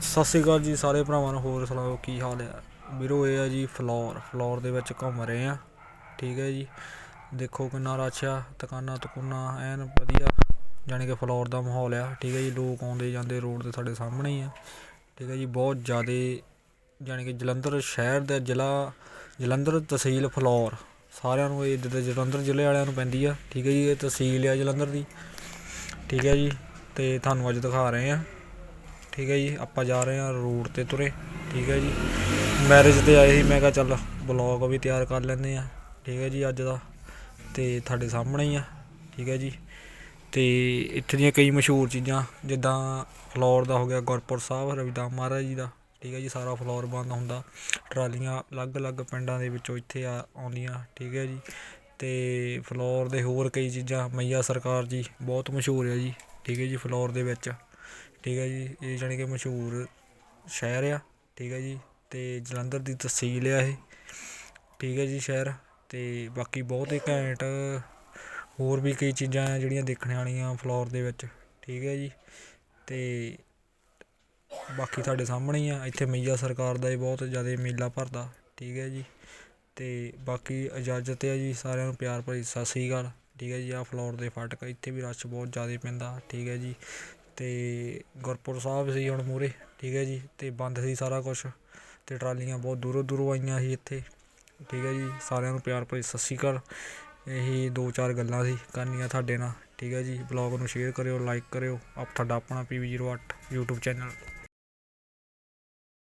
ਸਤਿ ਸ਼੍ਰੀ ਅਕਾਲ ਜੀ ਸਾਰੇ ਭਰਾਵਾਂ ਨੂੰ, ਹੋਰ ਸੁਣਾਓ ਕੀ ਹਾਲ ਆ ਵੀਰੋ, ਇਹ ਆ ਜੀ ਫਲੋਰ। ਫਲੋਰ ਦੇ ਵਿੱਚ ਘੁੰਮ ਰਹੇ ਆ ਠੀਕ ਹੈ ਜੀ। ਦੇਖੋ ਕਿੰਨਾ ਰਸ਼ ਆ, ਦੁਕਾਨਾਂ ਤਕੁਨਾ ਐਨ ਵਧੀਆ, ਜਾਣੀ ਕਿ ਫਲੋਰ ਦਾ ਮਾਹੌਲ ਆ। ਠੀਕ ਹੈ ਜੀ, ਲੋਕ ਆਉਂਦੇ ਜਾਂਦੇ ਰੋਡ ਤੇ ਸਾਡੇ ਸਾਹਮਣੇ ਹੀ ਆ। ਠੀਕ ਹੈ ਜੀ, ਬਹੁਤ ਜ਼ਿਆਦਾ, ਜਾਣੀ ਕਿ ਜਲੰਧਰ ਸ਼ਹਿਰ ਦਾ ਜ਼ਿਲ੍ਹਾ, ਜਲੰਧਰ ਤਹਿਸੀਲ ਫਲੋਰ। ਸਾਰਿਆਂ ਨੂੰ ਇਹ ਜਿੱਦਾਂ ਜਲੰਧਰ ਜ਼ਿਲ੍ਹੇ ਵਾਲਿਆਂ ਨੂੰ ਪੈਂਦੀ ਆ। ਠੀਕ ਹੈ ਜੀ, ਇਹ ਤਹਿਸੀਲ ਆ ਜਲੰਧਰ ਦੀ। ਠੀਕ ਹੈ ਜੀ, ਤੇ ਤੁਹਾਨੂੰ ਅੱਜ ਦਿਖਾ ਰਹੇ ਆ ਠੀਕ ਹੈ ਜੀ, ਆਪਾਂ ਜਾ ਰਹੇ ਹਾਂ ਰੋਡ ਤੇ ਤੁਰੇ, ਠੀਕ ਹੈ ਜੀ। ਮੈਰਿਜ ਤੇ ਆਏ ਸੀ, ਮੈਂ ਕਿਹਾ ਚੱਲ ਬਲੌਗ ਵੀ ਤਿਆਰ ਕਰ ਲੈਂਦੇ ਆ ਠੀਕ ਹੈ ਜੀ, ਅੱਜ ਦਾ। ਤੇ ਤੁਹਾਡੇ ਸਾਹਮਣੇ ਹੀ ਆ, ਠੀਕ ਹੈ ਜੀ। ਤੇ ਇੱਥੇ ਦੀਆਂ ਕਈ ਮਸ਼ਹੂਰ ਚੀਜ਼ਾਂ, ਜਿੱਦਾਂ ਫਲੋਰ ਦਾ ਹੋ ਗਿਆ ਗੁਰਪੁਰ ਸਾਹਿਬ, ਰਵਿਦਾਸ ਮਹਾਰਾਜ ਜੀ ਦਾ, ਠੀਕ ਹੈ ਜੀ, ਸਾਰਾ ਫਲੋਰ ਬੰਦ ਹੁੰਦਾ। ਟਰਾਲੀਆਂ ਅਲੱਗ-ਅਲੱਗ ਪਿੰਡਾਂ ਦੇ ਵਿੱਚੋਂ ਇੱਥੇ ਆ, ਆਉਂਦੀਆਂ, ਠੀਕ ਹੈ ਜੀ। ਤੇ ਫਲੋਰ ਦੇ ਹੋਰ ਕਈ ਚੀਜ਼ਾਂ, ਮਈਆ ਸਰਕਾਰ ਜੀ ਬਹੁਤ ਮਸ਼ਹੂਰ ਹੈ ਜੀ, ਠੀਕ ਹੈ ਜੀ ਫਲੋਰ ਦੇ ਵਿੱਚ। ਠੀਕ ਹੈ ਜੀ, ਇਹ ਜਾਣੀ ਕਿ ਮਸ਼ਹੂਰ ਸ਼ਹਿਰ ਆ, ਠੀਕ ਹੈ ਜੀ ਅਤੇ ਜਲੰਧਰ ਦੀ ਤਹਿਸੀਲ ਆ ਇਹ, ਠੀਕ ਹੈ ਜੀ ਸ਼ਹਿਰ ਅਤੇ ਬਾਕੀ ਬਹੁਤ ਹੀ ਘੈਂਟ ਹੋਰ ਵੀ ਕਈ ਚੀਜ਼ਾਂ ਆ ਜਿਹੜੀਆਂ ਦੇਖਣ ਵਾਲੀਆਂ ਫਲੋਰ ਦੇ ਵਿੱਚ, ਠੀਕ ਹੈ ਜੀ ਅਤੇ ਬਾਕੀ ਤੁਹਾਡੇ ਸਾਹਮਣੇ ਹੀ ਆ, ਇੱਥੇ ਮਈਆ ਸਰਕਾਰ ਦਾ ਇਹ ਬਹੁਤ ਜ਼ਿਆਦਾ ਮੇਲਾ ਭਰਦਾ, ਠੀਕ ਹੈ ਜੀ ਅਤੇ ਬਾਕੀ ਇਜਾਜ਼ਤ ਆ ਜੀ ਸਾਰਿਆਂ ਨੂੰ ਪਿਆਰ ਭਰੀ, ਸਤਿ ਸ੍ਰੀ ਅਕਾਲ, ਠੀਕ ਹੈ ਜੀ, ਆਹ ਫਲੋਰ ਦੇ ਫਾਟਕ ਇੱਥੇ ਵੀ ਰਸ਼ ਬਹੁਤ ਜ਼ਿਆਦਾ ਪੈਂਦਾ, ਠੀਕ ਹੈ ਜੀ ਅਤੇ ਗੁਰਪੁਰ ਸਾਹਿਬ ਸੀ ਹੁਣ ਮੂਹਰੇ, ਠੀਕ ਹੈ ਜੀ ਅਤੇ ਬੰਦ ਸੀ ਸਾਰਾ ਕੁਛ ਅਤੇ ਟਰਾਲੀਆਂ ਬਹੁਤ ਦੂਰੋਂ ਦੂਰੋਂ ਆਈਆਂ ਸੀ ਇੱਥੇ, ਠੀਕ ਹੈ ਜੀ, ਸਾਰਿਆਂ ਨੂੰ ਪਿਆਰ ਭਰੀ ਸਤਿ ਸ਼੍ਰੀ ਅਕਾਲ। ਇਹੀ ਦੋ ਚਾਰ ਗੱਲਾਂ ਸੀ ਕਰਨੀਆਂ ਤੁਹਾਡੇ ਨਾਲ, ਠੀਕ ਹੈ ਜੀ ਬਲੌਗ ਨੂੰ ਸ਼ੇਅਰ ਕਰਿਓ ਲਾਈਕ ਕਰਿਓ, ਆਪ ਤੁਹਾਡਾ ਆਪਣਾ ਪੀ ਵੀ ਜੀਰੋ ਅੱਠ ਯੂਟਿਊਬ ਚੈਨਲ